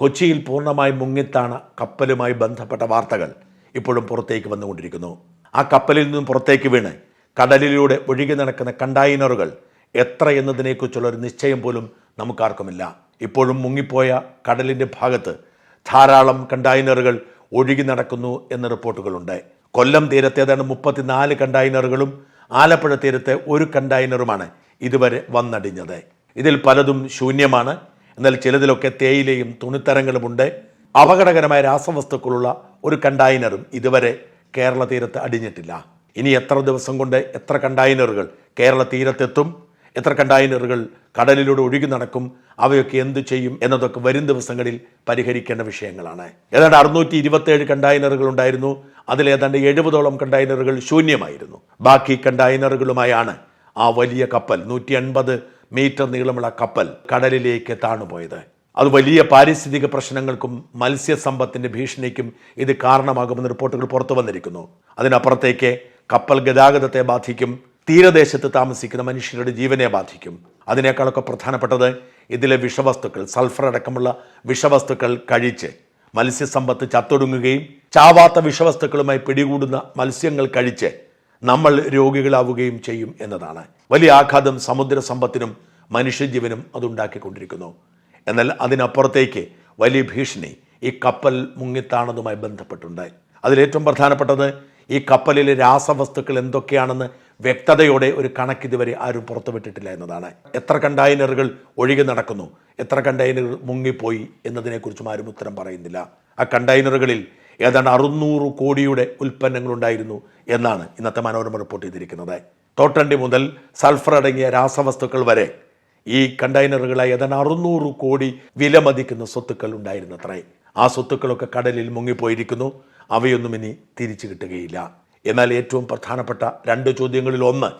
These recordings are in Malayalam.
കൊച്ചിയിൽ പൂർണമായി മുങ്ങിത്താണ് കപ്പലുമായി ബന്ധപ്പെട്ട വാർത്തകൾ ഇപ്പോഴും പുറത്തേക്ക് വന്നുകൊണ്ടിരിക്കുന്നു. ആ കപ്പലിൽ നിന്നും പുറത്തേക്ക് വീണ് കടലിലൂടെ ഒഴുകി നടക്കുന്ന കണ്ടെയ്നറുകൾ എത്ര എന്നതിനെക്കുറിച്ചുള്ള ഒരു നിശ്ചയം പോലും നമുക്കാർക്കുമില്ല. ഇപ്പോഴും മുങ്ങിപ്പോയ കടലിന്റെ ഭാഗത്ത് ധാരാളം കണ്ടെയ്നറുകൾ ഒഴുകി നടക്കുന്നു എന്ന റിപ്പോർട്ടുകളുണ്ട്. കൊല്ലം തീരത്തെ ഏതാണ്ട് മുപ്പത്തിനാല് കണ്ടെയ്നറുകളും ആലപ്പുഴ തീരത്തെ ഒരു കണ്ടെയ്നറുമാണ് ഇതുവരെ വന്നടിഞ്ഞത്. ഇതിൽ പലതും ശൂന്യമാണ്. എന്നാൽ ചിലതിലൊക്കെ തേയിലയും തുണിത്തരങ്ങളുമുണ്ട് അപകടകരമായ രാസവസ്തുക്കളുള്ള ഒരു കണ്ടെയ്നറും ഇതുവരെ കേരള തീരത്ത് അടിഞ്ഞിട്ടില്ല. ഇനി എത്ര ദിവസം കൊണ്ട് എത്ര കണ്ടെയ്നറുകൾ കേരള തീരത്തെത്തും? എത്ര കണ്ടെയ്നറുകൾ കടലിലൂടെ ഒഴുകി നടക്കും? അവയൊക്കെ എന്തു ചെയ്യും? എന്നതൊക്കെ വരും ദിവസങ്ങളിൽ പരിഹരിക്കേണ്ട വിഷയങ്ങളാണ്. ഏതാണ്ട് അറുന്നൂറ്റി ഇരുപത്തേഴ് കണ്ടെയ്നറുകൾ ഉണ്ടായിരുന്നു. അതിൽ ഏതാണ്ട് എഴുപതോളം കണ്ടെയ്നറുകൾ ശൂന്യമായിരുന്നു. ബാക്കി കണ്ടെയ്നറുകളുമായാണ് ആ വലിയ കപ്പൽ നൂറ്റി മീറ്റർ നീളമുള്ള കപ്പൽ കടലിലേക്ക് താണുപോയത്. അത് വലിയ പാരിസ്ഥിതിക പ്രശ്നങ്ങൾക്കും മത്സ്യസമ്പത്തിന്റെ ഭീഷണിക്കും ഇത് കാരണമാകുമെന്ന് റിപ്പോർട്ടുകൾ പുറത്തു വന്നിരിക്കുന്നു. അതിനപ്പുറത്തേക്ക് കപ്പൽ ഗതാഗതത്തെ ബാധിക്കും തീരദേശത്ത് താമസിക്കുന്ന മനുഷ്യരുടെ ജീവനെ ബാധിക്കും. അതിനേക്കാളൊക്കെ പ്രധാനപ്പെട്ടത് ഇതിലെ വിഷവസ്തുക്കൾ സൾഫർ അടക്കമുള്ള വിഷവസ്തുക്കൾ കഴിച്ച് മത്സ്യസമ്പത്ത് ചത്തൊടുങ്ങുകയും ചാവാത്ത വിഷവസ്തുക്കളുമായി പിടികൂടുന്ന മത്സ്യങ്ങൾ കഴിച്ച് നമ്മൾ രോഗികളാവുകയും ചെയ്യും എന്നതാണ്. വലിയ ആഘാതം സമുദ്ര സമ്പത്തിനും മനുഷ്യജീവനും അതുണ്ടാക്കിക്കൊണ്ടിരിക്കുന്നു. എന്നാൽ അതിനപ്പുറത്തേക്ക് വലിയ ഭീഷണി ഈ കപ്പൽ മുങ്ങിത്താണതുമായി ബന്ധപ്പെട്ടുണ്ട്. അതിലേറ്റവും പ്രധാനപ്പെട്ടത് ഈ കപ്പലിലെ രാസവസ്തുക്കൾ എന്തൊക്കെയാണെന്ന് വ്യക്തതയോടെ ഒരു കണക്ക് ഇതുവരെ ആരും പുറത്തുവിട്ടിട്ടില്ല എന്നതാണ്. എത്ര കണ്ടെയ്നറുകൾ ഒഴുകി നടക്കുന്നു എത്ര കണ്ടെയ്നറുകൾ മുങ്ങിപ്പോയി എന്നതിനെക്കുറിച്ചും ആരും ഉത്തരം പറയുന്നില്ല. ആ കണ്ടെയ്നറുകളിൽ ഏതാണ്ട് അറുന്നൂറ് കോടിയുടെ ഉൽപ്പന്നങ്ങൾ ഉണ്ടായിരുന്നു എന്നാണ് ഇന്നത്തെ മനോരമ റിപ്പോർട്ട് ചെയ്തിരിക്കുന്നത്. തോട്ടണ്ടി മുതൽ സൾഫർ അടങ്ങിയ രാസവസ്തുക്കൾ വരെ ഈ കണ്ടെയ്നറുകളായി ഏതാണ്ട് അറുന്നൂറ് കോടി വിലമതിക്കുന്ന സ്വത്തുക്കൾ ഉണ്ടായിരുന്നത്രേ. ആ സ്വത്തുക്കളൊക്കെ കടലിൽ മുങ്ങിപ്പോയിരിക്കുന്നു. അവയൊന്നും ഇനി തിരിച്ചു കിട്ടുകയില്ല. എന്നാൽ ഏറ്റവും പ്രധാനപ്പെട്ട രണ്ട് ചോദ്യങ്ങളിൽ ഒന്ന്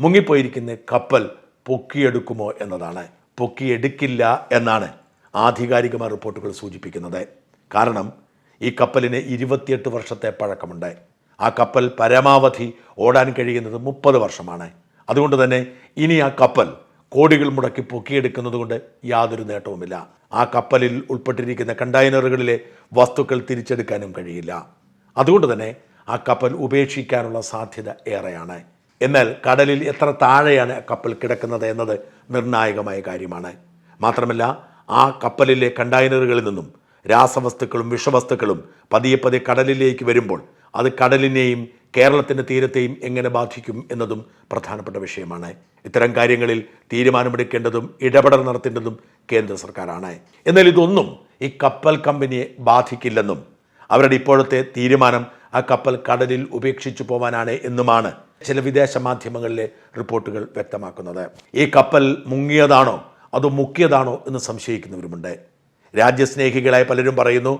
മുങ്ങിപ്പോയിരിക്കുന്ന കപ്പൽ പൊക്കിയെടുക്കുമോ എന്നതാണ്. പൊക്കിയെടുക്കില്ല എന്നാണ് ആധികാരികമായ റിപ്പോർട്ടുകൾ സൂചിപ്പിക്കുന്നത്. കാരണം ഈ കപ്പലിന് ഇരുപത്തിയെട്ട് വർഷത്തെ പഴക്കമുണ്ട്. ആ കപ്പൽ പരമാവധി ഓടാൻ കഴിയുന്നത് മുപ്പത് വർഷമാണ്. അതുകൊണ്ട് തന്നെ ഇനി ആ കപ്പൽ കോടികൾ മുടക്കി പൊക്കിയെടുക്കുന്നത് കൊണ്ട് യാതൊരു നേട്ടവുമില്ല. ആ കപ്പലിൽ ഉൾപ്പെട്ടിരിക്കുന്ന കണ്ടെയ്നറുകളിലെ വസ്തുക്കൾ തിരിച്ചെടുക്കാനും കഴിയില്ല. അതുകൊണ്ട് തന്നെ ആ കപ്പൽ ഉപേക്ഷിക്കാനുള്ള സാധ്യത ഏറെയാണ്. എന്നാൽ കടലിൽ എത്ര താഴെയാണ് കപ്പൽ കിടക്കുന്നത് എന്നത് നിർണായകമായ കാര്യമാണ്. മാത്രമല്ല ആ കപ്പലിലെ കണ്ടെയ്നറുകളിൽ നിന്നും രാസവസ്തുക്കളും വിഷവസ്തുക്കളും പതിയെ പതിയെ കടലിലേക്ക് വരുമ്പോൾ അത് കടലിനെയും കേരളത്തിന്റെ തീരത്തെയും എങ്ങനെ ബാധിക്കും എന്നതും പ്രധാനപ്പെട്ട വിഷയമാണ്. ഇത്തരം കാര്യങ്ങളിൽ തീരുമാനമെടുക്കേണ്ടതും ഇടപെടൽ നടത്തേണ്ടതും കേന്ദ്ര സർക്കാരാണ്. എന്നാൽ ഇതൊന്നും ഈ കപ്പൽ കമ്പനിയെ ബാധിക്കില്ലെന്നും അവരുടെ ഇപ്പോഴത്തെ തീരുമാനം ആ കപ്പൽ കടലിൽ ഉപേക്ഷിച്ചു പോവാനാണ് എന്നുമാണ് ചില വിദേശ മാധ്യമങ്ങളിലെ റിപ്പോർട്ടുകൾ വ്യക്തമാക്കുന്നത്. ഈ കപ്പൽ മുങ്ങിയതാണോ? അതോ മുക്കിയതാണോ എന്ന് സംശയിക്കുന്നവരുമുണ്ട്. രാജ്യസ്നേഹികളായ പലരും പറയുന്നു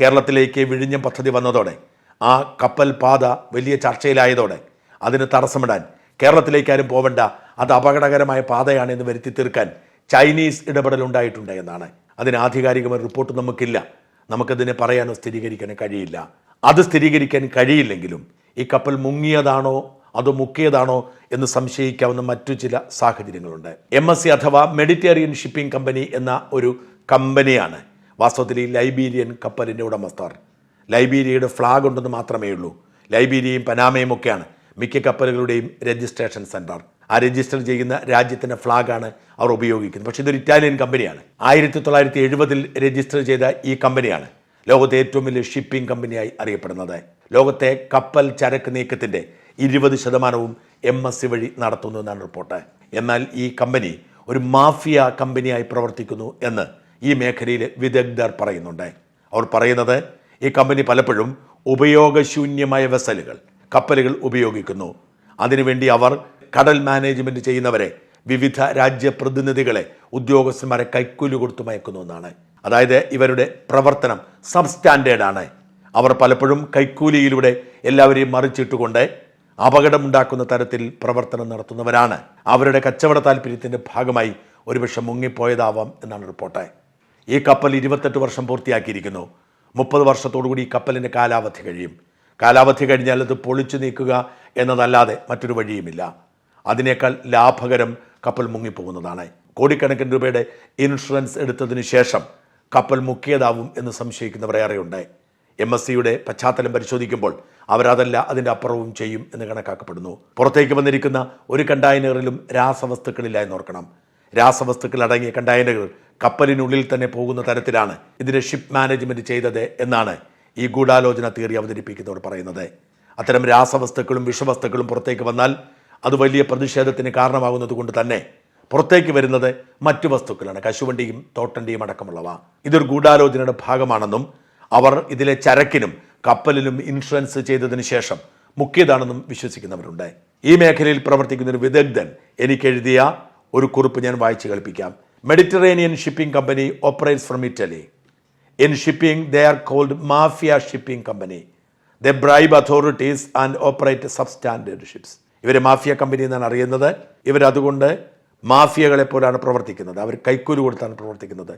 കേരളത്തിലേക്ക് വിഴിഞ്ഞം പദ്ധതി വന്നതോടെ ആ കപ്പൽ പാത വലിയ ചർച്ചയിലായതോടെ അതിന് തടസ്സമിടാൻ കേരളത്തിലേക്ക് ആരും പോവേണ്ട അത് അപകടകരമായ പാതയാണ് എന്ന് വരുത്തി തീർക്കാൻ ചൈനീസ് ഇടപെടൽ ഉണ്ടായിട്ടുണ്ട് എന്നാണ്. അതിന് ആധികാരികമായ റിപ്പോർട്ട് നമുക്കില്ല. നമുക്കതിനെ പറയാനോ സ്ഥിരീകരിക്കാനോ കഴിയില്ല. അത് സ്ഥിരീകരിക്കാൻ കഴിയില്ലെങ്കിലും ഈ കപ്പൽ മുങ്ങിയതാണോ അതോ മുക്കിയതാണോ എന്ന് സംശയിക്കാവുന്ന മറ്റു ചില സാഹചര്യങ്ങളുണ്ട്. എം എസ് സി അഥവാ മെഡിറ്റേറിയൻ ഷിപ്പിംഗ് കമ്പനി എന്ന ഒരു കമ്പനിയാണ്. വാസ്തവത്തിൽ ഈ ലൈബീരിയൻ കപ്പലിന്റെ ഉടമസ്ഥർ. ലൈബീരിയയുടെ ഫ്ലാഗ് ഉണ്ടെന്ന് മാത്രമേ ഉള്ളൂ. ലൈബീരിയയും പനാമയും ഒക്കെയാണ് മിക്ക കപ്പലുകളുടെയും രജിസ്ട്രേഷൻ സെന്റർ ആ രജിസ്റ്റർ ചെയ്യുന്ന രാജ്യത്തിന്റെ ഫ്ലാഗാണ് അവർ ഉപയോഗിക്കുന്നത്. പക്ഷേ ഇതൊരു ഇറ്റാലിയൻ കമ്പനിയാണ്. ആയിരത്തി തൊള്ളായിരത്തി എഴുപതിൽ രജിസ്റ്റർ ചെയ്ത ഈ കമ്പനിയാണ് ലോകത്തെ ഏറ്റവും വലിയ ഷിപ്പിംഗ് കമ്പനിയായി അറിയപ്പെടുന്നത്. ലോകത്തെ കപ്പൽ ചരക്ക് നീക്കത്തിന്റെ ഇരുപത് ശതമാനവും എം എസ് സി വഴി നടത്തുന്നു എന്നാണ് റിപ്പോർട്ട്. എന്നാൽ ഈ കമ്പനി ഒരു മാഫിയ കമ്പനിയായി പ്രവർത്തിക്കുന്നു എന്ന് ഈ മേഖലയിലെ വിദഗ്ധർ പറയുന്നുണ്ട്. അവർ പറയുന്നത് ഈ കമ്പനി പലപ്പോഴും ഉപയോഗശൂന്യമായ വെസലുകൾ കപ്പലുകൾ ഉപയോഗിക്കുന്നു. അതിനുവേണ്ടി അവർ കടൽ മാനേജ്മെന്റ് ചെയ്യുന്നവരെ വിവിധ രാജ്യപ്രതിനിധികളെ ഉദ്യോഗസ്ഥന്മാരെ കൈക്കൂലി കൊടുത്തു മയക്കുന്നു എന്നാണ്. അതായത് ഇവരുടെ പ്രവർത്തനം സബ് സ്റ്റാൻഡേർഡ് ആണ് അവർ പലപ്പോഴും കൈക്കൂലിയിലൂടെ എല്ലാവരെയും മറിച്ചിട്ടുകൊണ്ട് അപകടമുണ്ടാക്കുന്ന തരത്തിൽ പ്രവർത്തനം നടത്തുന്നവരാണ്. അവരുടെ കച്ചവട താല്പര്യത്തിന്റെ ഭാഗമായി ഒരുപക്ഷെ മുങ്ങിപ്പോയതാവാം എന്നാണ് റിപ്പോർട്ട്. ഈ കപ്പൽ ഇരുപത്തെട്ട് വർഷം പൂർത്തിയാക്കിയിരിക്കുന്നു. മുപ്പത് വർഷത്തോടുകൂടി ഈ കപ്പലിന്റെ കാലാവധി കഴിയും. കാലാവധി കഴിഞ്ഞാൽ അത് പൊളിച്ചു നീക്കുക എന്നതല്ലാതെ മറ്റൊരു വഴിയുമില്ല. അതിനേക്കാൾ ലാഭകരം കപ്പൽ മുങ്ങിപ്പോകുന്നതാണ്. കോടിക്കണക്കിന് രൂപയുടെ ഇൻഷുറൻസ് എടുത്തതിന് ശേഷം കപ്പൽ മുക്കിയതാവും എന്ന് സംശയിക്കുന്നവർ ഏറെയുണ്ട് എം എസ് സിയുടെ പശ്ചാത്തലം പരിശോധിക്കുമ്പോൾ അവരതല്ല അതിന്റെ അപ്പുറവും ചെയ്യും എന്ന് കണക്കാക്കപ്പെടുന്നു. പുറത്തേക്ക് വന്നിരിക്കുന്ന ഒരു കണ്ടെയ്നറിലും രാസവസ്തുക്കളില്ല എന്നോർക്കണം. രാസവസ്തുക്കൾ അടങ്ങിയ കണ്ടെയ്നറുകൾ കപ്പലിനുള്ളിൽ തന്നെ പോകുന്ന തരത്തിലാണ് ഇതിന് ഷിപ്പ് മാനേജ്മെന്റ് ചെയ്തത് എന്നാണ് ഈ ഗൂഢാലോചന തിയറി അവതരിപ്പിക്കുന്നവർ പറയുന്നത്. അത്തരം രാസവസ്തുക്കളും വിഷവസ്തുക്കളും പുറത്തേക്ക് വന്നാൽ അത് വലിയ പ്രതിഷേധത്തിന് കാരണമാകുന്നത് കൊണ്ട് തന്നെ പുറത്തേക്ക് വരുന്നത് മറ്റു വസ്തുക്കളാണ് കശുവണ്ടിയും തോട്ടണ്ടിയും അടക്കമുള്ളവ. ഇതൊരു ഗൂഢാലോചനയുടെ ഭാഗമാണെന്നും അവർ ഇതിലെ ചരക്കിനും കപ്പലിനും ഇൻഷുറൻസ് ചെയ്തതിന് ശേഷം മുക്കിയതാണെന്നും വിശ്വസിക്കുന്നവരുണ്ട്. ഈ മേഖലയിൽ പ്രവർത്തിക്കുന്ന ഒരു വിദഗ്ധൻ എനിക്കെഴുതിയ ഒരു കുറിപ്പ് ഞാൻ വായിച്ചു കേൾപ്പിക്കാം. Mediterranean shipping company operates from Italy in shipping they are called mafia shipping company the bribe authorities and operate substandard ships ഇവരെ മാഫിയ കമ്പനി എന്നാണ് അറിയുന്നത്. ഇവരതുകൊണ്ട് മാഫിയകളെ പോലാണ് പ്രവർത്തിക്കുന്നത്. അവർ കൈക്കൂലി കൊടുത്താണ് പ്രവർത്തിക്കുന്നത്.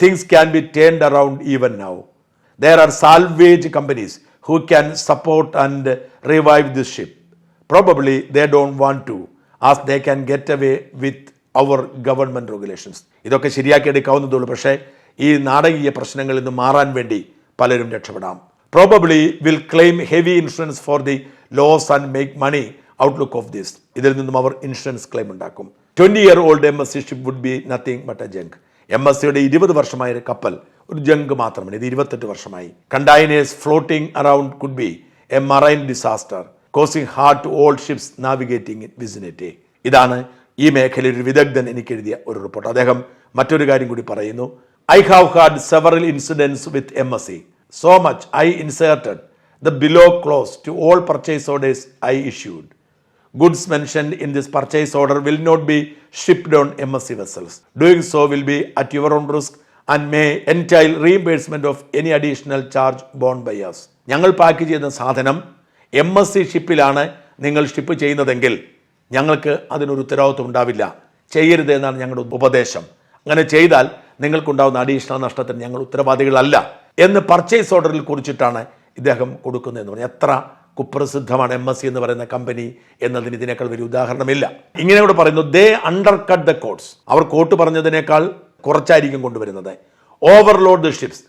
Things can be turned around even now there are salvage companies who can support and revive this ship probably they don't want to as they can get away with our government regulations ഇതൊക്കെ ശരിയാക്കി എടുക്കാവുന്നതുള്ളൂ പക്ഷേ ഈ നാടകീയ പ്രശ്നങ്ങളിൽ നിന്ന് മാറാൻ വേണ്ടി പലരും രക്ഷപ്പെടാം. Probably will claim heavy insurance for the loss and make money outlook of this ഇതിൽ നിന്നും അവർ ഇൻഷുറൻസ് ക്ലെയിം ഉണ്ടാക്കും. Twenty year old M S C ship would be nothing but a junk M S സിയുടെ ഇരുപത് വർഷമായ ഒരു കപ്പൽ ഒരു ജങ്ക് മാത്രമാണ്. ഇത് ഇരുപത്തെട്ട് വർഷമായി. Containers floating around could be a marine disaster causing heart old all ships navigating in vicinity ഇതാണ് ഈ മേഖലയിൽ ഒരു വിദഗ്ധൻ എനിക്ക് എഴുതിയ ഒരു റിപ്പോർട്ട്. അദ്ദേഹം മറ്റൊരു കാര്യം കൂടി പറയുന്നു. I have had several incidents with M S C so much I inserted the below clause to all purchase orders I issued goods goods mentioned in this purchase order will not be shipped on MSC vessels Doing so will be at your own risk and may entail reimbursement of any additional charge borne by us. ഞങ്ങൾ പാക്ക് ചെയ്യുന്ന സാധനം എം എസ് സി ഷിപ്പിലാണ് നിങ്ങൾ ഷിപ്പ് ചെയ്യുന്നതെങ്കിൽ ഞങ്ങൾക്ക് അതിനൊരു ഉത്തരവാദിത്വം ഉണ്ടാവില്ല. ചെയ്യരുത് എന്നാണ് ഞങ്ങളുടെ ഉപദേശം. അങ്ങനെ ചെയ്താൽ നിങ്ങൾക്കുണ്ടാവുന്ന അഡീഷണൽ നഷ്ടത്തിന് ഞങ്ങൾ ഉത്തരവാദികളല്ല എന്ന് പർച്ചേസ് ഓർഡറിൽ കുറിച്ചിട്ടാണ് ഇദ്ദേഹം കൊടുക്കുന്നതെന്ന് പറഞ്ഞു എത്ര കുപ്രസിദ്ധമാണ് എം എസ് സി എന്ന് പറയുന്ന കമ്പനി എന്നതിന് ഇതിനേക്കാൾ വലിയ ഉദാഹരണമില്ല. ഇങ്ങനെ കൂടെ പറയുന്നു they undercut the codes അവർ കോട്ട് പറഞ്ഞതിനേക്കാൾ കുറച്ചായിരിക്കും കൊണ്ടുവരുന്നത്. ഓവർലോഡ് ദ ഷിപ്സ്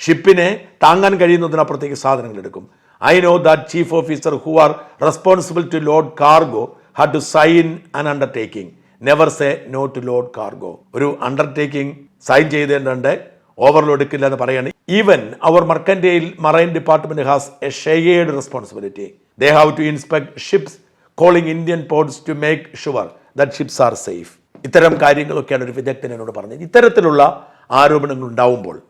ഷിപ്പിനെ താങ്ങാൻ കഴിയുന്നതിനപ്പുറത്തേക്ക് സാധനങ്ങൾ എടുക്കും. I know that chief officer who are responsible to load cargo had to sign an undertaking never say no to load cargo ഒരു അണ്ടർടേക്കിംഗ് സൈൻ ചെയ്തേണ്ടത് ഓവർലോഡ് എടുക്കില്ല എന്ന് പറയാണ്. Even our mercantile marine department has a shared responsibility they have to inspect ships calling Indian ports to make sure that ships are safe ഇത്തരം കാര്യങ്ങളൊക്കെയാണ് ഒരു വിദഗ്ധൻ എന്നോട് പറഞ്ഞത്. ഇത്തരത്തിലുള്ള ആരോപണങ്ങൾ ഉണ്ടാവുമ്പോൾ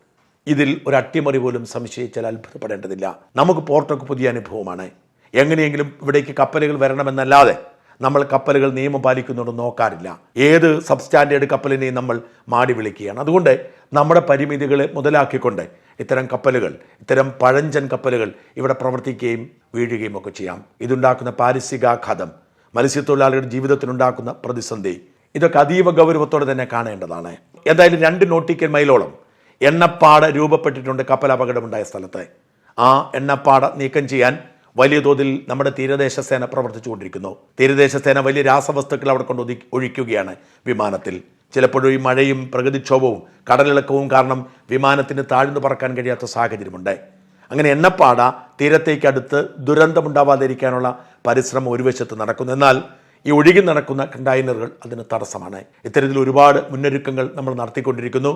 ഇതിൽ ഒരു അട്ടിമറി പോലും സംശയിച്ചാൽ അത്ഭുതപ്പെടേണ്ടതില്ല. നമുക്ക് പോർട്ടൊക്കെ പുതിയ അനുഭവമാണ്. എങ്ങനെയെങ്കിലും ഇവിടേക്ക് കപ്പലുകൾ വരണമെന്നല്ലാതെ നമ്മൾ കപ്പലുകൾ നിയമം പാലിക്കുന്നുണ്ടോ നോക്കാറില്ല. ഏത് സബ്സ്റ്റാൻഡേർഡ് കപ്പലിനെയും നമ്മൾ മാടി വിളിക്കുകയാണ്. അതുകൊണ്ട് നമ്മുടെ പരിമിതികളെ മുതലാക്കിക്കൊണ്ട് ഇത്തരം കപ്പലുകൾ ഇത്തരം പഴഞ്ചൻ കപ്പലുകൾ ഇവിടെ പ്രവർത്തിക്കുകയും വീഴുകയും ഒക്കെ ചെയ്യാം. ഇതുണ്ടാക്കുന്ന പാരിസ്ഥിതികാഘാതം മത്സ്യത്തൊഴിലാളികളുടെ ജീവിതത്തിനുണ്ടാക്കുന്ന പ്രതിസന്ധി ഇതൊക്കെ അതീവ ഗൗരവത്തോടെ തന്നെ കാണേണ്ടതാണ്. എന്തായാലും രണ്ട് നോട്ടിക്കൽ മൈലോളം എണ്ണപ്പാട രൂപപ്പെട്ടിട്ടുണ്ട് കപ്പൽ അപകടമുണ്ടായ സ്ഥലത്ത്. ആ എണ്ണപ്പാട നീക്കം ചെയ്യാൻ വലിയ തോതിൽ നമ്മുടെ തീരദേശ സേന പ്രവർത്തിച്ചുകൊണ്ടിരിക്കുന്നു. തീരദേശ സേന വലിയ രാസവസ്തുക്കൾ അവിടെ കൊണ്ട് ഒഴിക്കുകയാണ് വിമാനത്തിൽ. ചിലപ്പോഴും ഈ മഴയും പ്രകൃതിക്ഷോഭവും കടലിളക്കവും കാരണം വിമാനത്തിന് താഴ്ന്നു പറക്കാൻ കഴിയാത്ത സാഹചര്യമുണ്ട്. അങ്ങനെ എണ്ണപ്പാട തീരത്തേക്ക് അടുത്ത് ദുരന്തമുണ്ടാവാതിരിക്കാനുള്ള പരിശ്രമം ഒരു വശത്ത് നടക്കുന്നു. എന്നാൽ ഈ ഒഴുകി നടക്കുന്ന കണ്ടെയ്നറുകൾ അതിന് തടസ്സമാണ്. ഇത്തരത്തിൽ ഒരുപാട് മുന്നൊരുക്കങ്ങൾ നമ്മൾ നടത്തിക്കൊണ്ടിരിക്കുന്നു.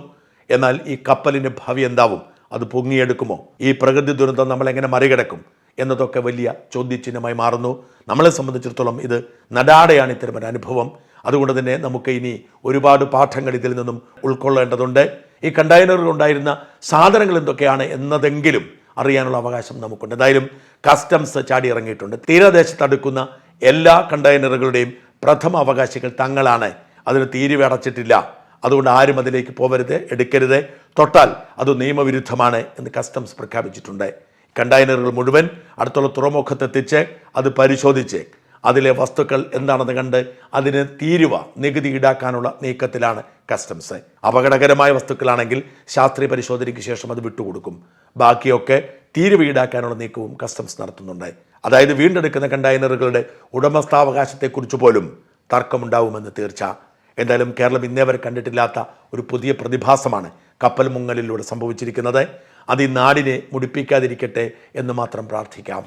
എന്നാൽ ഈ കപ്പലിന്റെ ഭാവി എന്താവും? അത് പൊങ്ങിയെടുക്കുമോ? ഈ പ്രകൃതി ദുരന്തം നമ്മൾ എങ്ങനെ മറികടക്കും? എന്നതൊക്കെ വലിയ ചോദ്യചിഹ്നമായി മാറുന്നു. നമ്മളെ സംബന്ധിച്ചിടത്തോളം ഇത് നടാടയാണ് ഇത്തരം ഒരു അനുഭവം. അതുകൊണ്ട് തന്നെ നമുക്ക് ഇനി ഒരുപാട് പാഠങ്ങൾ ഇതിൽ നിന്നും ഉൾക്കൊള്ളേണ്ടതുണ്ട്. ഈ കണ്ടെയ്നറിൽ ഉണ്ടായിരുന്ന സാധനങ്ങൾ എന്തൊക്കെയാണ് എന്നതെങ്കിലും അറിയാനുള്ള അവകാശം നമുക്കുണ്ട്. എന്തായാലും കസ്റ്റംസ് ചാടി ഇറങ്ങിയിട്ടുണ്ട്. തീരദേശത്ത് അടുക്കുന്ന എല്ലാ കണ്ടെയ്നറുകളുടെയും പ്രഥമ അവകാശികൾ തങ്ങളാണ്. അതിന് തീരുവ അടച്ചിട്ടില്ല. അതുകൊണ്ട് ആരും അതിലേക്ക് പോവരുത് എടുക്കരുത്. തൊട്ടാൽ അത് നിയമവിരുദ്ധമാണ് എന്ന് കസ്റ്റംസ് പ്രഖ്യാപിച്ചിട്ടുണ്ട്. കണ്ടെയ്നറുകൾ മുഴുവൻ അടുത്തുള്ള തുറമുഖത്തെത്തിച്ച് അത് പരിശോധിച്ച്. അതിലെ വസ്തുക്കൾ എന്താണെന്ന് കണ്ട് അതിന് തീരുവ നികുതി ഈടാക്കാനുള്ള നീക്കത്തിലാണ് കസ്റ്റംസ് അപകടകരമായ വസ്തുക്കളാണെങ്കിൽ ശാസ്ത്രീയ പരിശോധനയ്ക്ക് ശേഷം അത് വിട്ടുകൊടുക്കും. ബാക്കിയൊക്കെ തീരുവ ഈടാക്കാനുള്ള നീക്കവും കസ്റ്റംസ് നടത്തുന്നുണ്ട്. അതായത് വീണ്ടെടുക്കുന്ന കണ്ടെയ്നറുകളുടെ ഉടമസ്ഥാവകാശത്തെക്കുറിച്ച് പോലും തർക്കമുണ്ടാവുമെന്ന് തീർച്ച. എന്തായാലും കേരളം ഇന്നേവരെ കണ്ടിട്ടില്ലാത്ത ഒരു പുതിയ പ്രതിഭാസമാണ് കപ്പൽ മുങ്ങലിലൂടെ സംഭവിച്ചിരിക്കുന്നത്. അത് ഈ നാടിനെ മുടിപ്പിക്കാതിരിക്കട്ടെ എന്ന് മാത്രം പ്രാർത്ഥിക്കാം.